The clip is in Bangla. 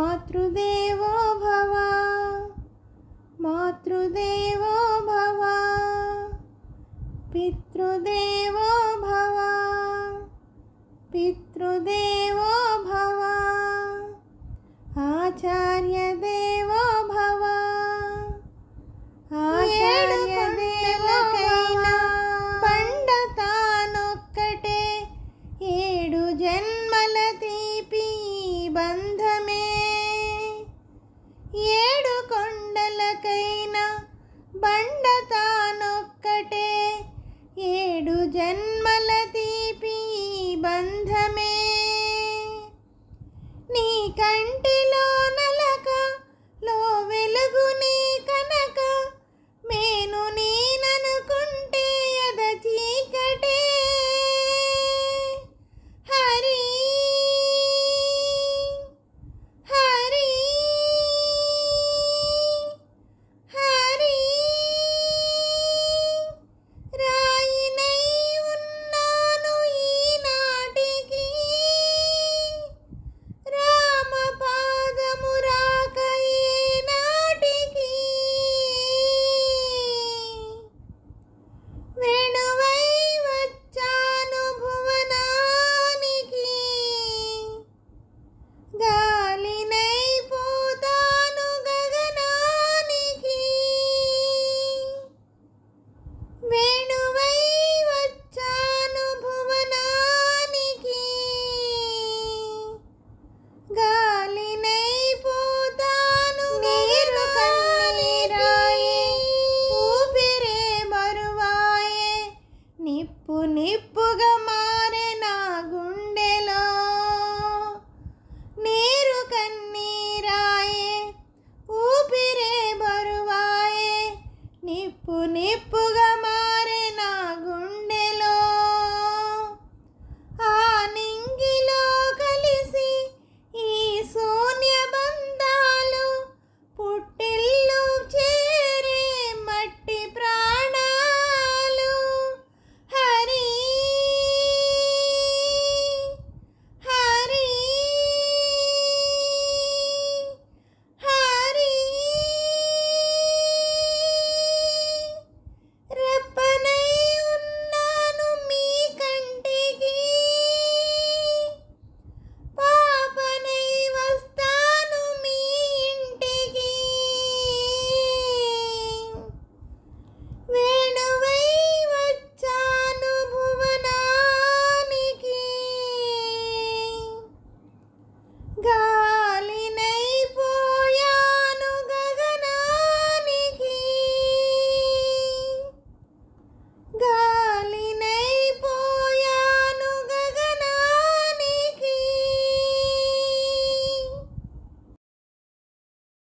মাতৃদেব ভবা মাতৃদেব ভবা পিতৃদেব ভবা পিতৃদেব కంటిలో నిప్పు నిప్పుగా